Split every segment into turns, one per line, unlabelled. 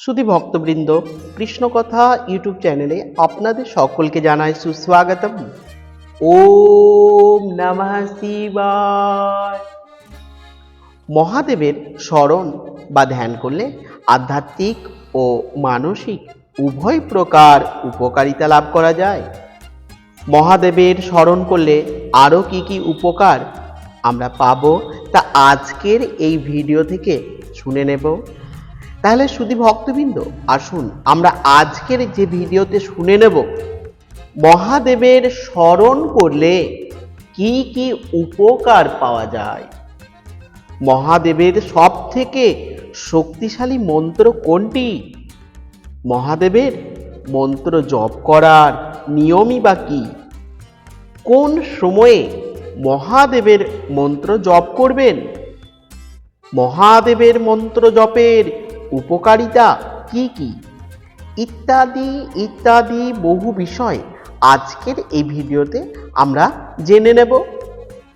শুধু ভক্তবৃন্দ, কৃষ্ণকথা ইউটিউব চ্যানেলে আপনাদের সকলকে জানাই সুস্বাগতম। ওম মহাদেবের স্মরণ বা ধ্যান করলে আধ্যাত্মিক ও মানসিক উভয় প্রকার উপকারিতা লাভ করা যায়। মহাদেবের স্মরণ করলে আরও কি কি উপকার আমরা পাবো তা আজকের এই ভিডিও থেকে শুনে নেব। তাহলে শুধু ভক্তবৃন্দ? আসুন, আমরা আজকের যে ভিডিওতে শুনে নেব, মহাদেবের স্মরণ করলে কি কি উপকার পাওয়া যায়? মহাদেবের সব থেকে শক্তিশালী মন্ত্র কোনটি? মহাদেবের মন্ত্র জপ করার নিয়মই বা কি? কোন সময়ে মহাদেবের মন্ত্র জপ করবেন? মহাদেবের মন্ত্র জপের উপকারিতা কি কি? ইত্যাদি ইত্যাদি বহু বিষয় আজকের এই ভিডিওতে আমরা জেনে নেব।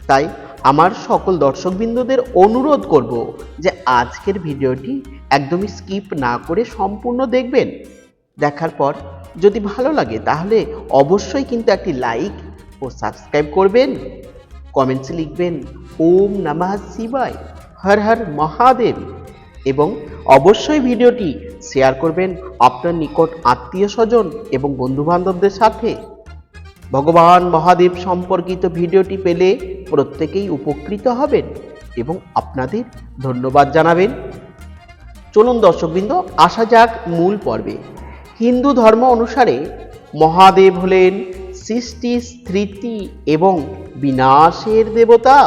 তাই আমার সকল দর্শকবৃন্দদের অনুরোধ করব যে আজকের ভিডিওটি একদমই স্কিপ না করে সম্পূর্ণ দেখবেন। দেখার পর যদি ভালো লাগে তাহলে অবশ্যই কিন্তু একটি লাইক ও সাবস্ক্রাইব করবেন। কমেন্টসে লিখবেন, ওম নমঃ শিবায়, হর হর মহাদেব। এবং অবশ্যই ভিডিওটি শেয়ার করবেন আপনার নিকট আত্মীয় স্বজন এবং বন্ধুবান্ধবদের সাথে। ভগবান মহাদেব সম্পর্কিত ভিডিওটি পেলে প্রত্যেকেই উপকৃত হবেন এবং আপনাদের ধন্যবাদ জানাবেন। চলুন দর্শকবৃন্দ, আসা যাক মূল পর্বে। হিন্দু ধর্ম অনুসারে মহাদেব হলেন সৃষ্টি স্থিতি এবং বিনাশের দেবতা।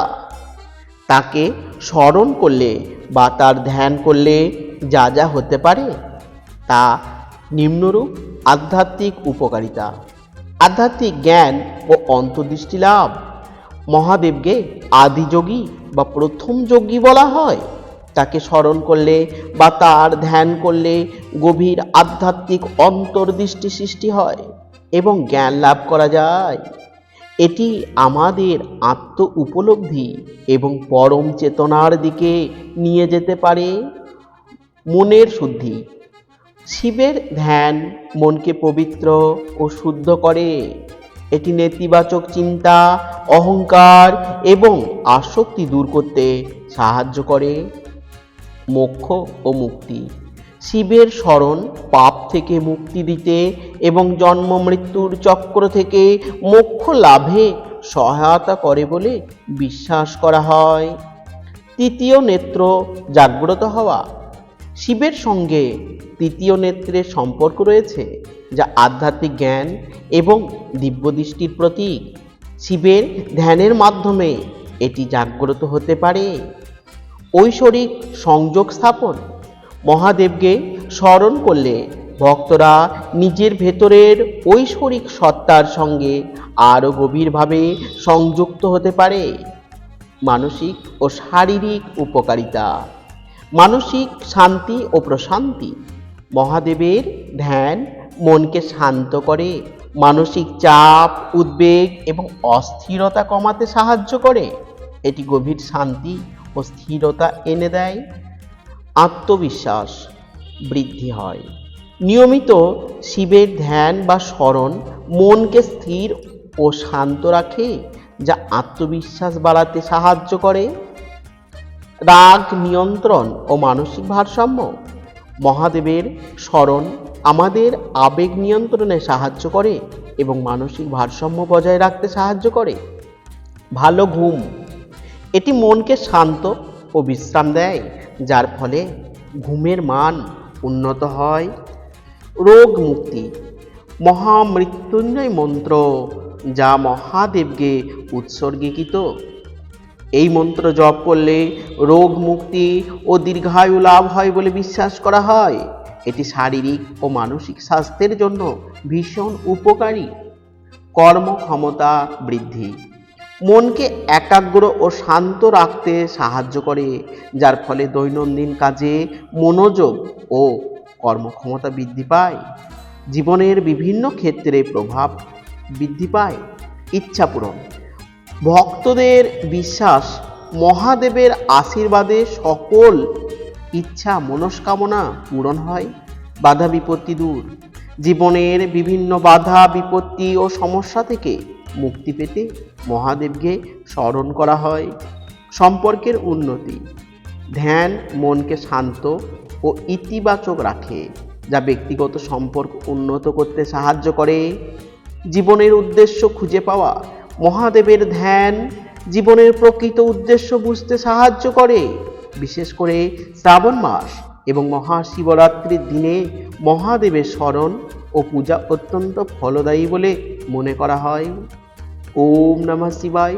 তাকে স্মরণ করলে বা তার ধ্যান করলে যা যা হতে পারে তা নিম্নরূপ আধ্যাত্মিক উপকারিতা। আধ্যাত্মিক জ্ঞান ও অন্তর্দৃষ্টি লাভ মহাদেবকে আদিযোগী বা প্রথম যোগী বলা হয়। তাকে স্মরণ করলে বা তার ধ্যান করলে গভীর আধ্যাত্মিক অন্তর্দৃষ্টি সৃষ্টি হয় এবং জ্ঞান লাভ করা যায়। এটি আমাদের আত্ম উপলব্ধি এবং পরম চেতনার দিকে নিয়ে যেতে পারে। মনের শুদ্ধি। শিবের ধ্যান মনকে পবিত্র ও শুদ্ধ করে। এটি নেতিবাচক চিন্তা, অহংকার এবং আসক্তি দূর করতে সাহায্য করে। মোক্ষ ও মুক্তি। শিবের স্মরণ পাপ থেকে মুক্তি দিতে এবং জন্ম মৃত্যুর চক্র থেকে মোক্ষ লাভে সহায়তা করে বলে বিশ্বাস করা হয়। তৃতীয় নেত্র জাগ্রত হওয়া। শিবের সঙ্গে তৃতীয় নেত্রের সম্পর্ক রয়েছে, যা আধ্যাত্মিক জ্ঞান এবং দিব্যদৃষ্টির প্রতীক। শিবের ধ্যানের মাধ্যমে এটি জাগ্রত হতে পারে। ঐশ্বরিক সংযোগ স্থাপন মহাদেবকে স্মরণ করলে ভক্তরা নিজের ভেতরের ঐশ্বরিক সত্তার সঙ্গে আরও গভীরভাবে সংযুক্ত হতে পারে। মানসিক ও শারীরিক উপকারিতা, মানসিক শান্তি ও প্রশান্তি, মহাদেবের ধ্যান মনকে শান্ত করে, মানসিক চাপ, উদ্বেগ এবং অস্থিরতা কমাতে সাহায্য করে। এটি গভীর শান্তি ও স্থিরতা এনে দেয়। আত্মবিশ্বাস বৃদ্ধি হয়। নিয়মিত শিবের ধ্যান বা স্মরণ মনকে স্থির ও শান্ত রাখে, যা আত্মবিশ্বাস বাড়াতে সাহায্য করে। রাগ নিয়ন্ত্রণ ও মানসিক ভারসাম্য মহাদেবের স্মরণ আমাদের আবেগ নিয়ন্ত্রণে সাহায্য করে এবং মানসিক ভারসাম্য বজায় রাখতে সাহায্য করে। ভালো ঘুম, এটি মনকে শান্ত ও বিশ্রাম দেয়। যার ফলে ঘুমের মান উন্নত হয়। রোগ মুক্তি। মহামৃত্যুঞ্জয় মন্ত্র যা মহাদেবকে উৎসর্গীকৃত। এই মন্ত্র জপ করলে রোগ মুক্তি ও দীর্ঘায়ু লাভ হয় বলে বিশ্বাস করা হয়। এটি শারীরিক ও মানসিক স্বাস্থ্যের জন্য ভীষণ উপকারী। কর্মক্ষমতা বৃদ্ধি। মনকে একাগ্র ও শান্ত রাখতে সাহায্য করে, যার ফলে দৈনন্দিন কাজে মনোযোগ ও কর্মক্ষমতা বৃদ্ধি পায়। জীবনের বিভিন্ন ক্ষেত্রে প্রভাব বৃদ্ধি পায়। ইচ্ছা পূরণ। ভক্তদের বিশ্বাস, মহাদেবের আশীর্বাদে সকল ইচ্ছা মনস্কামনা পূরণ হয়, বাধা বিপত্তি দূর। জীবনের বিভিন্ন বাধা, বিপত্তি ও সমস্যা থেকে মুক্তি পেতে মহাদেবকে স্মরণ করা হয়। সম্পর্কের উন্নতি, ধ্যান মনকে শান্ত ও ইতিবাচক রাখে, যা ব্যক্তিগত সম্পর্ক উন্নত করতে সাহায্য করে। জীবনের উদ্দেশ্য খুঁজে পাওয়া, মহাদেবের ধ্যান জীবনের প্রকৃত উদ্দেশ্য বুঝতে সাহায্য করে। বিশেষ করে শ্রাবণ মাস এবং মহাশিবরাত্রির দিনে মহাদেবের স্মরণ ও পূজা অত্যন্ত ফলদায়ী বলে মনে করা হয়। ওম নমঃ শিবায়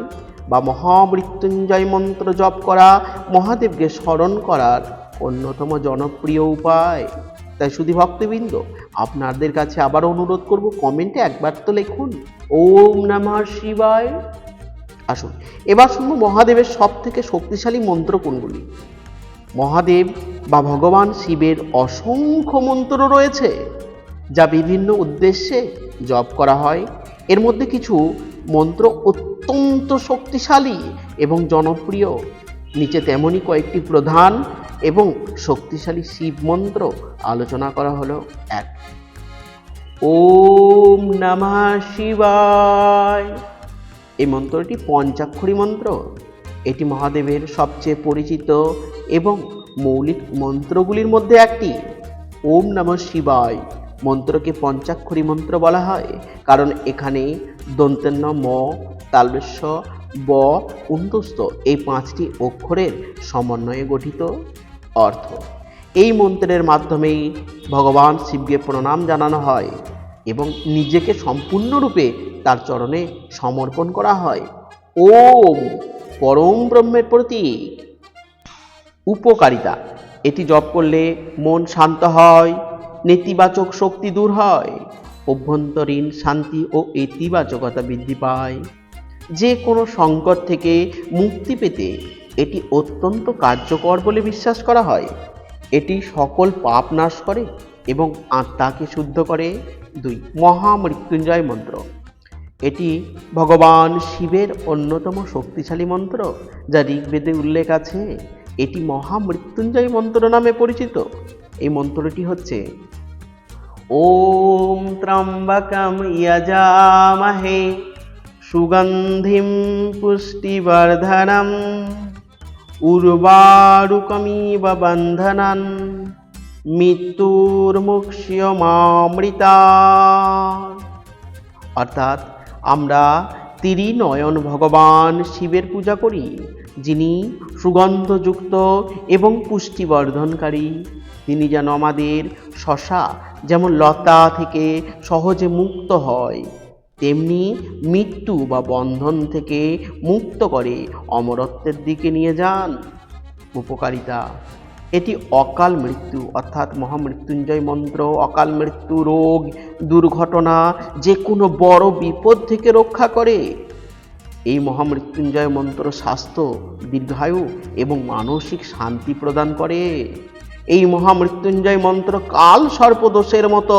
বা মহামৃত্যুঞ্জয় মন্ত্র জপ করা, মহাদেবকে স্মরণ করার অন্যতম জনপ্রিয় উপায়। তাই শুধু ভক্তবৃন্দ, আপনাদের কাছে আবার অনুরোধ করব, কমেন্টে একবার তো লিখুন, ওম নমঃ শিবায়। আসুন, এবার শুনব মহাদেবের সব থেকে শক্তিশালী মন্ত্র কোনগুলি? মহাদেব বা ভগবান শিবের অসংখ্য মন্ত্র রয়েছে, যা বিভিন্ন উদ্দেশ্যে জপ করা হয়। এর মধ্যে কিছু মন্ত্র অত্যন্ত শক্তিশালী এবং জনপ্রিয়। নিচে তেমনই কয়েকটি প্রধান এবং শক্তিশালী শিব মন্ত্র আলোচনা করা হলো। এক, ওম নমঃ শিবায়। এই মন্ত্রটি পঞ্চাক্ষরী মন্ত্র। এটি মহাদেবের সবচেয়ে পরিচিত এবং মৌলিক মন্ত্রগুলির মধ্যে একটি। ওম নমঃ শিবায়। মন্ত্রকে পঞ্চাক্ষরী মন্ত্র বলা হয়। কারণ এখানে দন্তেন্ন ম তালবেশ্য ব উন্তস্ত এই পাঁচটি অক্ষরের সমন্বয়ে গঠিত অর্থ। এই মন্ত্রের মাধ্যমেই ভগবান শিবকে প্রণাম জানানো হয় এবং নিজেকে সম্পূর্ণরূপে তার চরণে সমর্পণ করা হয়। ওম পরম ব্রহ্মের প্রতীক উপকারিতা, এটি জপ করলে মন শান্ত হয়। নেতিবাচক শক্তি দূর হয়। অভ্যন্তরীণ শান্তি ও ইতিবাচকতা বৃদ্ধি পায়। যে কোনো সংকট থেকে মুক্তি পেতে এটি অত্যন্ত কার্যকর বলে বিশ্বাস করা হয়। এটি সকল পাপ নাশ করে এবং আত্মাকে শুদ্ধ করে। দুই মহামৃত্যুঞ্জয় মন্ত্র। এটি ভগবান শিবের অন্যতম শক্তিশালী মন্ত্র, যা ঋগ্বেদে উল্লেখ আছে। এটি মহামৃত্যুঞ্জয় মন্ত্র নামে পরিচিত। এই মন্ত্রটি হচ্ছে ওম ত্রম্বকম যজামহে সুগন্ধিম পুষ্টিবর্ধনম উর্বারুকমিব বন্ধনন মৃত্যুর্মুক্ষ্যমামৃতা অর্থাৎ আমরা তিরিনয়ন ভগবান শিবের পূজা করি, যিনি সুগন্ধযুক্ত এবং পুষ্টিবর্ধনকারী। তিনি যেন আমাদের শশা যেমন লতা থেকে সহজে মুক্ত হয়, তেমনি মৃত্যু বা বন্ধন থেকে মুক্ত করে অমরত্বের দিকে নিয়ে যান। উপকারিতা, এটি অকাল মৃত্যু অর্থাৎ মহামৃত্যুঞ্জয় মন্ত্র, অকাল মৃত্যু রোগ, দুর্ঘটনা যে কোনো বড় বিপদ থেকে রক্ষা করে। এই মহামৃত্যুঞ্জয় মন্ত্র স্বাস্থ্য, দীর্ঘায়ু এবং মানসিক শান্তি প্রদান করে। এই মহামৃত্যুঞ্জয় মন্ত্র কাল সর্পদোষের মতো।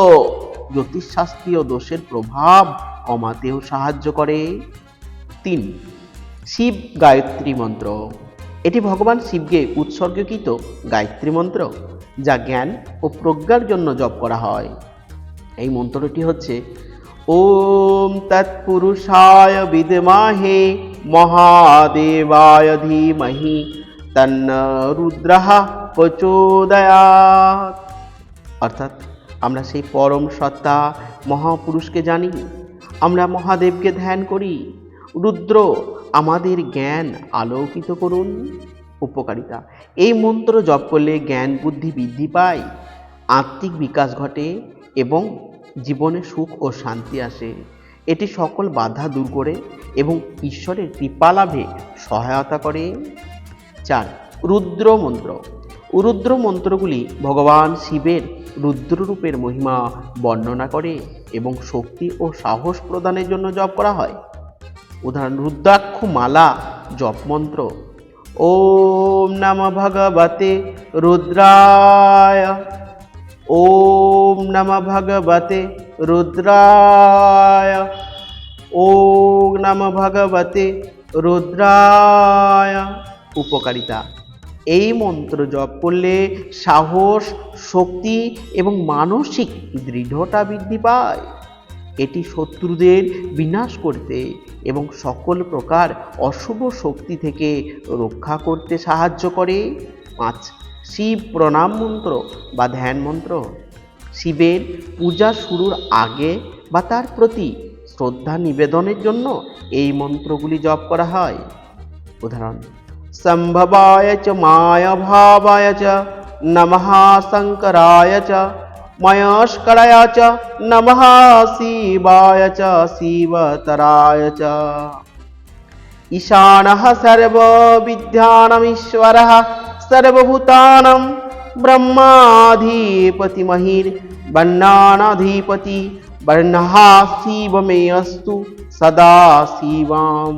জ্যোতিষশাস্ত্রীয় দোষের প্রভাব কমাতেও সাহায্য করে। তিন, শিব গায়ত্রী মন্ত্র। এটি ভগবান শিবকে উৎসর্গকৃত গায়ত্রী মন্ত্র, যা জ্ঞান ও প্রজ্ঞার জন্য জপ করা হয়। এই মন্ত্রটি হচ্ছে, ওম তৎপুরুষায় বিদমাহে মহাদেবায় ধীমহি, তন্ন রুদ্রঃ প্রচোদয়াৎ অর্থাৎ আমরা সেই পরম সত্তা মহাপুরুষকে জানি, আমরা মহাদেবকে ধ্যান করি। রুদ্র, আমাদের জ্ঞান আলোকিত করুন। উপকারিতা, এই মন্ত্র জপ করলে জ্ঞান বুদ্ধি বৃদ্ধি পায়, আত্মিক বিকাশ ঘটে এবং জীবনে সুখ ও শান্তি আসে। এটি সকল বাধা দূর করে এবং ঈশ্বরের কৃপা লাভে সহায়তা করে। চার, রুদ্র মন্ত্র। রুদ্র মন্ত্রগুলি ভগবান শিবের রুদ্ররূপের মহিমা বর্ণনা করে এবং শক্তি ও সাহস প্রদানের জন্য জপ করা হয়। উদাহরণ রুদ্রাক্ষ মালা জপ মন্ত্র। ওম নম ভগবতে রুদ্রায়। ওম নম ভগবতে রুদ্রায়। ওম নম ভগবতে রুদ্রায়। উপকারিতা। এই মন্ত্র জপ করলে সাহস, শক্তি এবং মানসিক দৃঢ়তা বৃদ্ধি পায়। এটি শত্রুদের বিনাশ করতে এবং সকল প্রকার অশুভ শক্তি থেকে রক্ষা করতে সাহায্য করে। পাঁচ, শিব প্রণাম মন্ত্র বা ধ্যান মন্ত্র। শিবের পূজা শুরুর আগে বা তার প্রতি শ্রদ্ধা নিবেদনের জন্য এই মন্ত্রগুলি জপ করা হয়। উদাহরণ সম্ভবায় চ মায়াভাবায় চ নমঃ শঙ্করায় চ ময়স্করায় চ নমঃ শিবায় চ শিবতরায় চ ঈশানः सर्वविद्यानमीश्वरः सर्वभूतानां ब्रह्माधिपतिमहिर्वर्णानाधिपति वर्णः शिवमे अस्तु सदा শিবম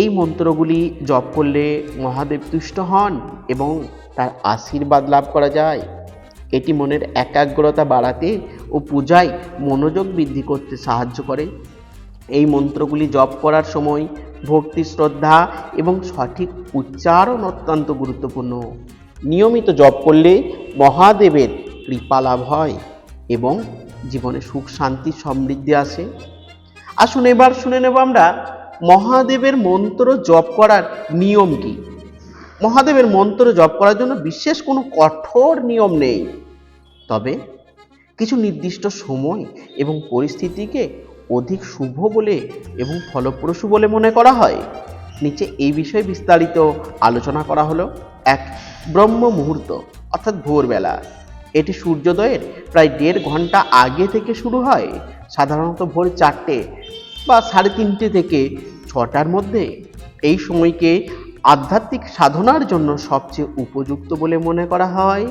এই মন্ত্রগুলি জপ করলে মহাদেব তুষ্ট হন এবং তার আশীর্বাদ লাভ করা যায়। এটি মনের একাগ্রতা বাড়াতে ও পূজায় মনোযোগ বৃদ্ধি করতে সাহায্য করে। এই মন্ত্রগুলি জপ করার সময় ভক্তি, শ্রদ্ধা এবং সঠিক উচ্চারণ অত্যন্ত গুরুত্বপূর্ণ। নিয়মিত জপ করলে মহাদেবের কৃপা লাভ হয় এবং জীবনে সুখ, শান্তি, সমৃদ্ধি আসে। আসুন এবার শুনে নেব আমরা মহাদেবের মন্ত্র জপ করার নিয়ম কি? মহাদেবের মন্ত্র জপ করার জন্য বিশেষ কোনো কঠোর নিয়ম নেই। তবে কিছু নির্দিষ্ট সময় এবং পরিস্থিতিকে অধিক শুভ বলে এবং ফলপ্রসূ বলে মনে করা হয়। নিচে এই বিষয়ে বিস্তারিত আলোচনা করা হলো। এক, ব্রহ্ম মুহূর্ত, অর্থাৎ ভোরবেলা। এটি সূর্যোদয়ের প্রায় দেড় ঘণ্টা আগে থেকে শুরু হয়। সাধারণত ভোর চারটে বা সাড়ে তিনটে থেকে ছটার মধ্যে এই সময়কে আধ্যাত্মিক সাধনার জন্য সবচেয়ে উপযুক্ত বলে মনে করা হয়।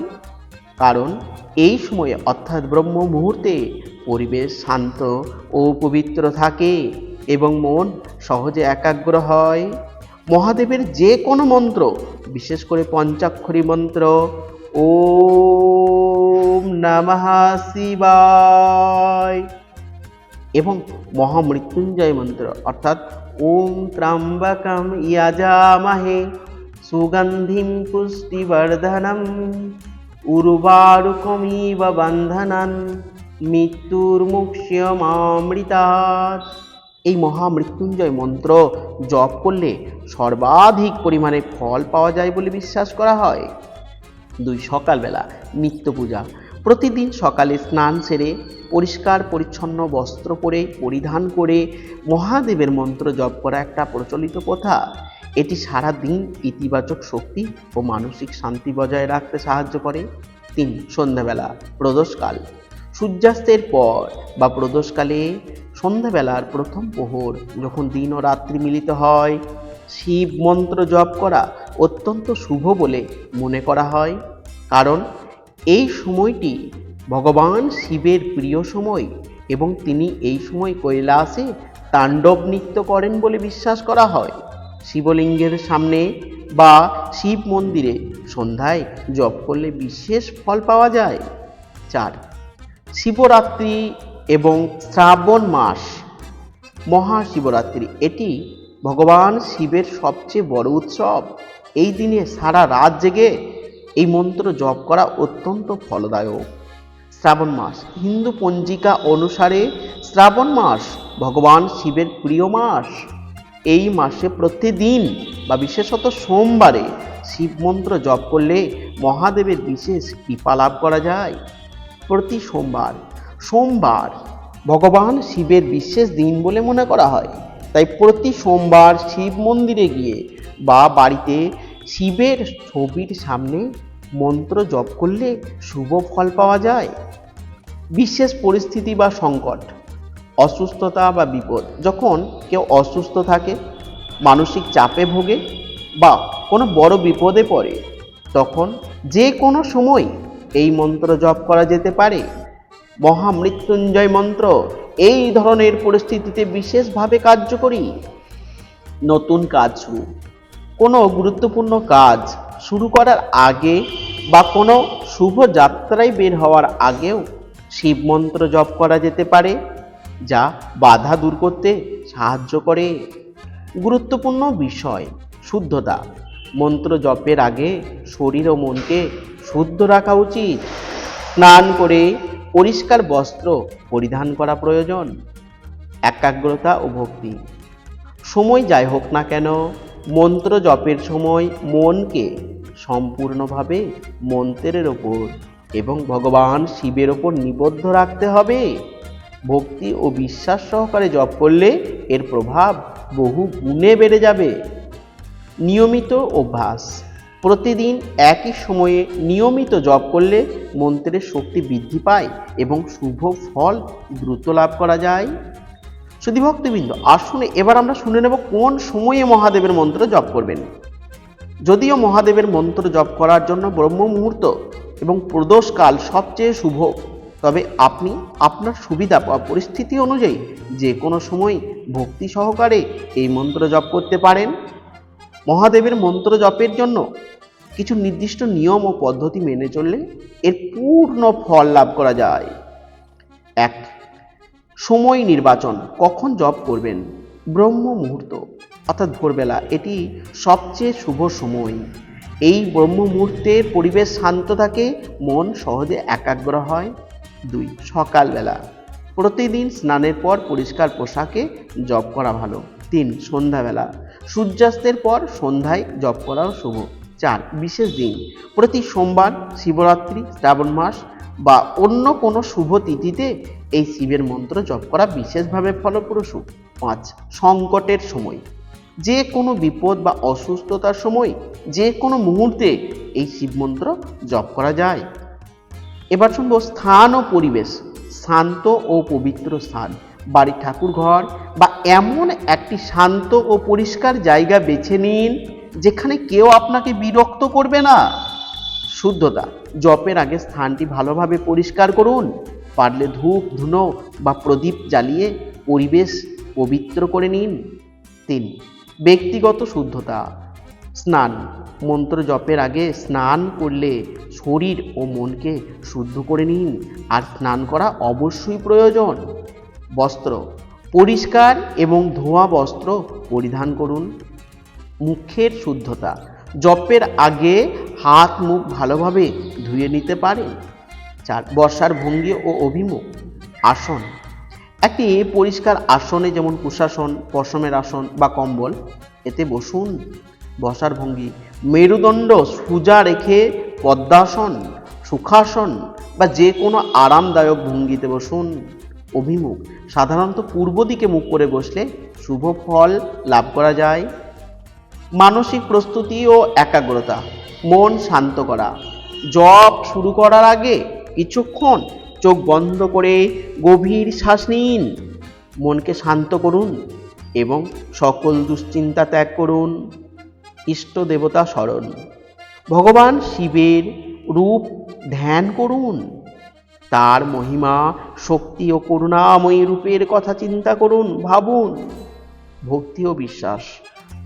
কারণ এই সময়ে অর্থাৎ ব্রহ্ম মুহূর্তে পরিবেশ শান্ত ও পবিত্র থাকে এবং মন সহজে একাগ্র হয়। মহাদেবের যে কোনো মন্ত্র, বিশেষ করে পঞ্চাক্ষরী মন্ত্র, ওম নমঃ শিবায়। এবং মহামৃত্যুঞ্জয় মন্ত্র, অর্থাৎ ওম ত্রাম্বকম ইয়াজামাহে সুগন্ধিম পুষ্টিবর্ধনম উর্বারুকমিব বন্ধনান মৃত্যুর্মুক্ষ্যমামৃতাৎ এই মহামৃত্যুঞ্জয় মন্ত্র জপ করলে সর্বাধিক পরিমাণে ফল পাওয়া যায় বলে বিশ্বাস করা হয়। দুই সকালবেলা নিত্য পূজা, প্রতিদিন সকালে স্নান সেরে পরিষ্কার, পরিচ্ছন্ন বস্ত্র পরে, পরিধান করে মহাদেবের মন্ত্র জপ করা একটা প্রচলিত প্রথা এটি সারা দিন ইতিবাচক শক্তি ও মানসিক শান্তি বজায় রাখতে সাহায্য করে। তিন, সন্ধ্যাবেলা, প্রদোষকাল। সূর্যাস্তের পর বা প্রদোষকালে সন্ধ্যাবেলার প্রথম প্রহর যখন দিন ও রাত্রি মিলিত হয়, শিব মন্ত্র জপ করা অত্যন্ত শুভ বলে মনে করা হয়। কারণ এই সময়টি ভগবান শিবের প্রিয় সময় এবং তিনি এই সময় কৈলাসে তাণ্ডব নৃত্য করেন বলে বিশ্বাস করা হয়। শিবলিঙ্গের সামনে বা শিব মন্দিরে সন্ধ্যায় জপ করলে বিশেষ ফল পাওয়া যায়। চার, শিবরাত্রি এবং শ্রাবণ মাস। মহাশিবরাত্রি এটি ভগবান শিবের সবচেয়ে বড় উৎসব। এই দিনে সারা রাত জেগে এই মন্ত্র জপ করা অত্যন্ত ফলদায়ক। শ্রাবণ মাস। হিন্দু পঞ্জিকা অনুসারে শ্রাবণ মাস ভগবান শিবের প্রিয় মাস। এই মাসে প্রতিদিন বা বিশেষত সোমবারে শিব মন্ত্র জপ করলে মহাদেবের বিশেষ কৃপা লাভ করা যায়। প্রতি সোমবার সোমবার ভগবান শিবের বিশেষ দিন বলে মনে করা হয়। তাই প্রতি সোমবার শিব মন্দিরে গিয়ে বা বাড়িতে শিবের ছবির সামনে মন্ত্র জপ করলে শুভ ফল পাওয়া যায়। বিশেষ পরিস্থিতি বা সংকট, অসুস্থতা বা বিপদ, যখন কেউ অসুস্থ থাকে, মানসিক চাপে ভোগে বা কোনো বড় বিপদে পড়ে, তখন যে কোনো সময় এই মন্ত্র জপ করা যেতে পারে। মহামৃত্যুঞ্জয় মন্ত্র এই ধরনের পরিস্থিতিতে বিশেষভাবে কার্যকরী। নতুন কাজ শুরু। কোনো গুরুত্বপূর্ণ কাজ শুরু করার আগে বা কোনো শুভ যাত্রায় বের হওয়ার আগেও শিব মন্ত্র জপ করা যেতে পারে, যা বাধা দূর করতে সাহায্য করে। গুরুত্বপূর্ণ বিষয়, শুদ্ধতা। মন্ত্র জপের আগে শরীর ও মনকে শুদ্ধ রাখা উচিত। স্নান করে পরিষ্কার বস্ত্র পরিধান করা প্রয়োজন। একাগ্রতা ও ভক্তি। সময় যাই হোক না কেন মন্ত্র জপের সময় মনকে সম্পূর্ণভাবে মন্ত্রের ওপর এবং ভগবান শিবের ওপর নিবদ্ধ রাখতে হবে। ভক্তি ও বিশ্বাস সহকারে জপ করলে এর প্রভাব বহু গুণে বেড়ে যাবে। নিয়মিত অভ্যাস। প্রতিদিন একই সময়ে নিয়মিত জপ করলে মন্ত্রের শক্তি বৃদ্ধি পায় এবং শুভ ফল দ্রুত লাভ করা যায়। শুধু ভক্তবৃন্দ, আসুন এবার আমরা শুনে নেব কোন সময়ে মহাদেবের মন্ত্র জপ করবেন। যদিও মহাদেবের মন্ত্র জপ করার জন্য ব্রহ্ম মুহূর্ত এবং প্রদোষকাল সবচেয়ে শুভ, তবে আপনি আপনার সুবিধা বা পরিস্থিতি অনুযায়ী যে কোনো সময় ভক্তি সহকারে এই মন্ত্র জপ করতে পারেন। মহাদেবের মন্ত্র জপের জন্য কিছু নির্দিষ্ট নিয়ম ও পদ্ধতি মেনে চললে এর পূর্ণ ফল লাভ করা যায়। এক সময় নির্বাচন, কখন জপ করবেন? ব্রহ্ম মুহূর্ত। অর্থাৎ ভোরবেলা, এটি সবচেয়ে শুভ সময়। এই ব্রহ্ম মুহূর্তের পরিবেশ শান্ত থাকে, মন সহজে একাগ্র হয়। দুই, সকালবেলা। প্রতিদিন স্নানের পর পরিষ্কার পোশাকে জপ করা ভালো। তিন, সন্ধ্যাবেলা। সূর্যাস্তের পর সন্ধ্যায় জপ করাও শুভ। চার, বিশেষ দিন। প্রতি সোমবার শিবরাত্রি, শ্রাবণ মাস বা অন্য কোনো শুভ তিথিতে এই শিবের মন্ত্র জপ করা বিশেষভাবে ফলপ্রসূ। পাঁচ, সংকটের সময়। যে কোনো বিপদ বা অসুস্থতার সময় যে কোনো মুহূর্তে এই শিব মন্ত্র জপ করা যায়। এবার শুনব স্থান ও পরিবেশ। শান্ত ও পবিত্র স্থান। বাড়ির ঠাকুর ঘর বা এমন একটি শান্ত ও পরিষ্কার জায়গা বেছে নিন, যেখানে কেউ আপনাকে বিরক্ত করবে না। শুদ্ধতা। জপের আগে স্থানটি ভালোভাবে পরিষ্কার করুন। পারলে ধূপ, ধুনো বা প্রদীপ জ্বালিয়ে পরিবেশ পবিত্র করে নিন। তিন, ব্যক্তিগত শুদ্ধতা। স্নান। মন্ত্র জপের আগে স্নান করলে শরীর ও মনকে শুদ্ধ করে নিন আর স্নান করা অবশ্যই প্রয়োজন। বস্ত্র। পরিষ্কার এবং ধোয়া বস্ত্র পরিধান করুন। মুখের শুদ্ধতা। জপের আগে হাত মুখ ভালোভাবে ধুয়ে নিতে পারেন চার, বর্ষার ভঙ্গি ও অভিমুখ। আসন। একটি পরিষ্কার আসনে যেমন কুশাসন, পশমের আসন বা কম্বল, এতে বসুন। বসার ভঙ্গি। মেরুদণ্ড সোজা রেখে পদ্মাসন, সুখাসন বা যে কোনো আরামদায়ক ভঙ্গিতে বসুন। অভিমুখ। সাধারণত পূর্ব দিকে মুখ করে বসলে শুভ ফল লাভ করা যায়। মানসিক প্রস্তুতি ও একাগ্রতা। মন শান্ত করা। জপ শুরু করার আগে কিছুক্ষণ চোখ বন্ধ করে গভীর শ্বাস নিন। মনকে শান্ত করুন এবং সকল দুশ্চিন্তা ত্যাগ করুন। ইষ্ট দেবতা স্মরণ। ভগবান শিবের রূপ ধ্যান করুন। তার মহিমা, শক্তি ও করুণাময়ী রূপের কথা চিন্তা করুন, ভাবুন। ভক্তি ও বিশ্বাস।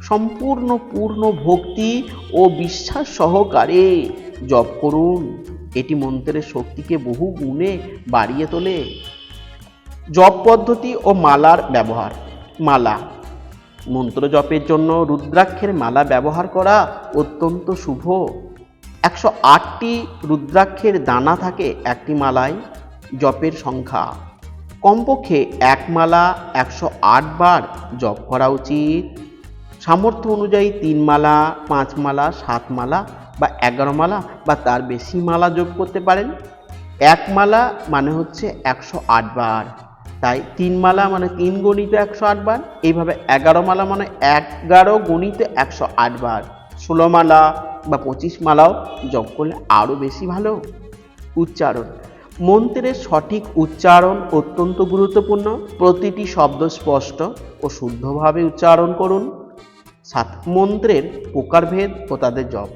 সম্পূর্ণ পূর্ণ ভক্তি ও বিশ্বাস সহকারে জপ করুন। এটি মন্ত্রের শক্তিকে বহু গুণে বাড়িয়ে তোলে। জপ পদ্ধতি ও মালার ব্যবহার। মালা। মন্ত্র জপের জন্য রুদ্রাক্ষের মালা ব্যবহার করা অত্যন্ত শুভ। একশো আটটি রুদ্রাক্ষের দানা থাকে একটি মালায় জপের সংখ্যা। কমপক্ষে এক মালা একশো আট বার জপ করা উচিত। সামর্থ্য অনুযায়ী তিন মালা, পাঁচ মালা, সাত মালা বা এগারো মালা বা তার বেশি মালা যোগ করতে পারেন। এক মালা মানে হচ্ছে একশো আট বার। তাই তিন মালা মানে তিন গণিত একশো আট বার, এইভাবে এগারো মালা মানে এগারো গণিত একশো আট বার। ষোলো মালা বা পঁচিশ মালাও যোগ করলে আরও বেশি ভালো। উচ্চারণ। মন্ত্রের সঠিক উচ্চারণ অত্যন্ত গুরুত্বপূর্ণ। প্রতিটি শব্দ স্পষ্ট ও শুদ্ধভাবে উচ্চারণ করুন। সাত মন্ত্রের প্রকারভেদ ও তাদের জপ।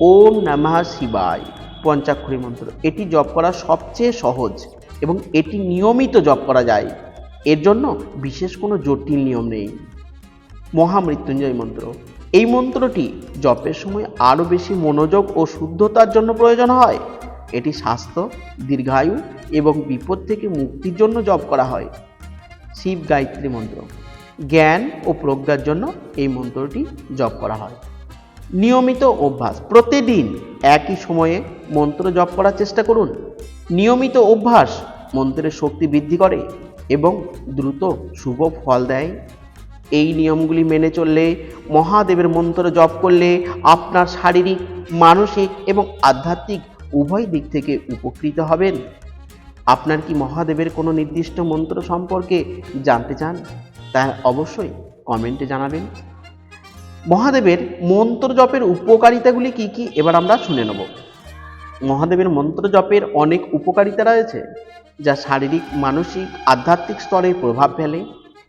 ওম নমঃ শিবায়, পঞ্চাক্ষরী মন্ত্র। এটি জপ করা সবচেয়ে সহজ এবং এটি নিয়মিত জপ করা যায়। এর জন্য বিশেষ কোনো জটিল নিয়ম নেই। মহামৃত্যুঞ্জয় মন্ত্র। এই মন্ত্রটি জপের সময় আরও বেশি মনোযোগ ও শুদ্ধতার জন্য প্রয়োজন হয়। এটি স্বাস্থ্য, দীর্ঘায়ু এবং বিপদ থেকে মুক্তির জন্য জপ করা হয়। শিব গায়ত্রী মন্ত্র। জ্ঞান ও প্রজ্ঞার জন্য এই মন্ত্রটি জপ করা হয়। নিয়মিত অভ্যাস। প্রতিদিন একই সময়ে মন্ত্র জপ করার চেষ্টা করুন। নিয়মিত অভ্যাস মন্ত্রের শক্তি বৃদ্ধি করে এবং দ্রুত শুভ ফল দেয়। এই নিয়মগুলি মেনে চললে, মহাদেবের মন্ত্র জপ করলে আপনার শারীরিক, মানসিক এবং আধ্যাত্মিক উভয় দিক থেকে উপকৃত হবেন। আপনার কি মহাদেবের কোনো নির্দিষ্ট মন্ত্র সম্পর্কে জানতে চান? তা অবশ্যই কমেন্টে জানাবেন। মহাদেবের মন্ত্র জপের উপকারিতাগুলি কি কি? এবার আমরা শুনে নেব। মহাদেবের মন্ত্র জপের অনেক উপকারিতা রয়েছে, যা শারীরিক, মানসিক, আধ্যাত্মিক স্তরে প্রভাব ফেলে।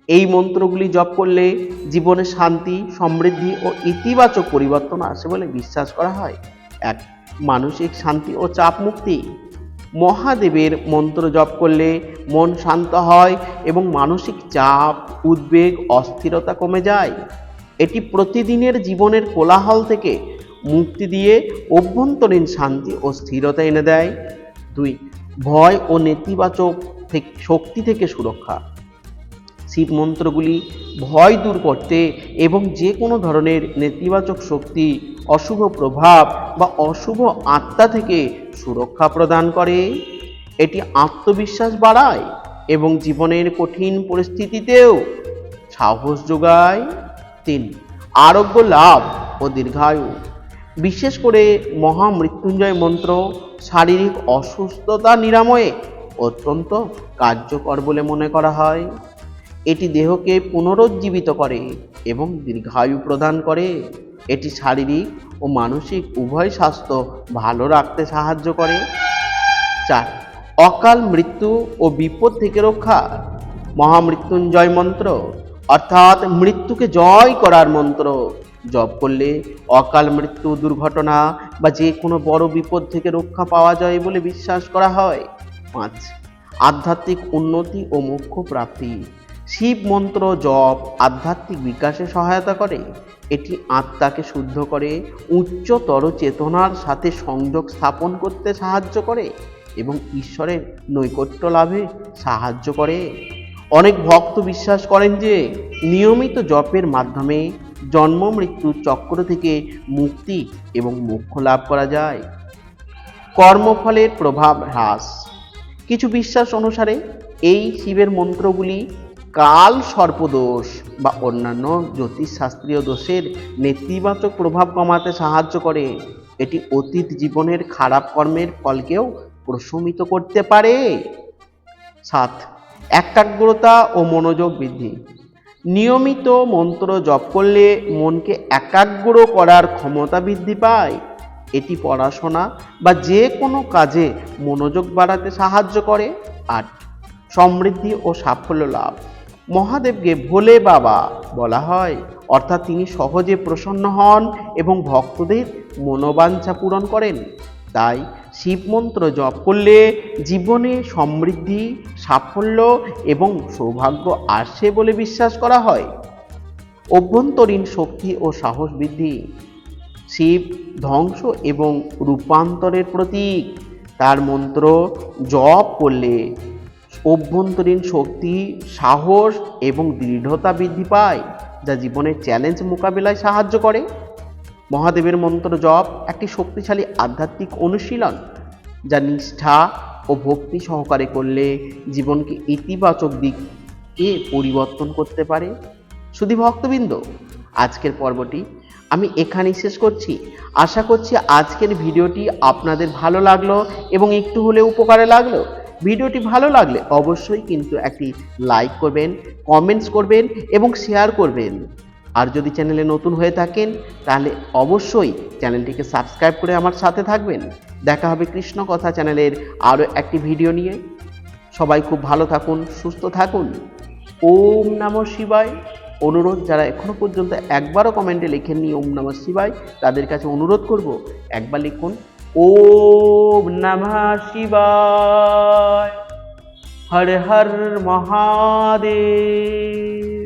এই মন্ত্রগুলি জপ করলে জীবনে শান্তি, সমৃদ্ধি ও ইতিবাচক পরিবর্তন আসে বলে বিশ্বাস করা হয়। এক, মানসিক শান্তি ও চাপ মুক্তি। মহাদেবের মন্ত্র জপ করলে মন শান্ত হয় এবং মানসিক চাপ, উদ্বেগ, অস্থিরতা কমে যায়। এটি প্রতিদিনের জীবনের কোলাহল থেকে মুক্তি দিয়ে অভ্যন্তরীণ শান্তি ও স্থিরতা এনে দেয়। দুই, ভয় ও নেতিবাচক থেকে, শক্তি থেকে সুরক্ষা। শিব মন্ত্রগুলি ভয় দূর করতে এবং যে কোনো ধরনের নেতিবাচক শক্তি অশুভ প্রভাব বা অশুভ আত্মা থেকে সুরক্ষা প্রদান করে। এটি আত্মবিশ্বাস বাড়ায় এবং জীবনের কঠিন পরিস্থিতিতেও সাহস যোগায়। তিন, আরোগ্য লাভ ও দীর্ঘায়ু। বিশেষ করে মহামৃত্যুঞ্জয় মন্ত্র শারীরিক অসুস্থতা নিরাময়ে অত্যন্ত কার্যকর বলে মনে করা হয়। এটি দেহকে পুনরুজ্জীবিত করে এবং দীর্ঘায়ু প্রদান করে। এটি শারীরিক ও মানসিক উভয় স্বাস্থ্য ভালো রাখতে সাহায্য করে। চার, অকাল মৃত্যু ও বিপদ থেকে রক্ষা। মহামৃত্যুঞ্জয় মন্ত্র, অর্থাৎ মৃত্যুকে জয় করার মন্ত্র। জপ করলে অকাল মৃত্যু দুর্ঘটনা বা যে কোনো বড় বিপদ থেকে রক্ষা পাওয়া যায় বলে বিশ্বাস করা হয়। পাঁচ, আধ্যাত্মিক উন্নতি ও মোক্ষ প্রাপ্তি। শিব মন্ত্র জপ, আধ্যাত্মিক বিকাশে সহায়তা করে। এটি আত্মাকে শুদ্ধ করে, উচ্চতর চেতনার সাথে সংযোগ স্থাপন করতে সাহায্য করে এবং ঈশ্বরের নৈকট্য লাভে সাহায্য করে। অনেক ভক্ত বিশ্বাস করেন যে, নিয়মিত জপের মাধ্যমে জন্ম মৃত্যুর চক্র থেকে মুক্তি এবং মোক্ষ লাভ করা যায়। কর্মফলের প্রভাব হ্রাস। কিছু বিশ্বাস অনুসারে, এই শিবের মন্ত্রগুলি কাল সর্পদোষ বা অন্যান্য জ্যোতিষশাস্ত্রীয় দোষের নেতিবাচক প্রভাব কমাতে সাহায্য করে। এটি অতীত জীবনের খারাপ কর্মের ফলকেও প্রশমিত করতে পারে। সাত, একাগ্রতা ও মনোযোগ বৃদ্ধি। নিয়মিত মন্ত্র জপ করলে মনকে একাগ্র করার ক্ষমতা বৃদ্ধি পায়। এটি পড়াশোনা বা যে কোনো কাজে মনোযোগ বাড়াতে সাহায্য করে। আর সমৃদ্ধি ও সাফল্য লাভ। মহাদেবকে ভোলে বাবা বলা হয়। অর্থাৎ তিনি সহজে প্রসন্ন হন এবং ভক্তদের মনোবাঞ্ছা পূরণ করেন। তাই শিব মন্ত্র জপ করলে জীবনে সমৃদ্ধি, সাফল্য এবং সৌভাগ্য আসে বলে বিশ্বাস করা হয়। অভ্যন্তরীণ শক্তি ও সাহস বৃদ্ধি। শিব ধ্বংস এবং রূপান্তরের প্রতীক। তার মন্ত্র জপ করলে অভ্যন্তরীণ শক্তি, সাহস এবং দৃঢ়তা বৃদ্ধি পায়, যা জীবনের চ্যালেঞ্জ মোকাবিলায় সাহায্য করে। মহাদেবের মন্ত্র জপ একটি শক্তিশালী আধ্যাত্মিক অনুশীলন, যা নিষ্ঠা ও ভক্তি সহকারে করলে জীবনকে ইতিবাচক দিকে পরিবর্তন করতে পারে। শুধু ভক্তবৃন্দ, আজকের পর্বটি আমি এখানেই শেষ করছি। আশা করছি আজকের ভিডিওটি আপনাদের ভালো লাগল এবং একটু হলেও উপকারে লাগল। ভিডিওটি ভালো লাগলে অবশ্যই কিন্তু একটি লাইক করবেন কমেন্টস করবেন এবং শেয়ার করবেন। আর যদি চ্যানেলে নতুন হয়ে থাকেন, তাহলে অবশ্যই চ্যানেলটিকে সাবস্ক্রাইব করে আমার সাথে থাকবেন। দেখা হবে কৃষ্ণ কথা চ্যানেলের আরও একটি ভিডিও নিয়ে। সবাই খুব ভালো থাকুন, সুস্থ থাকুন। ওম নমঃ শিবায়। অনুরোধ, যারা এখনও পর্যন্ত একবারও কমেন্টে লেখেননি ওম নমঃ শিবায়, তাদের কাছে অনুরোধ করব, একবার লিখুন। ওম নমঃ শিবায়। হর হর মহাদেব।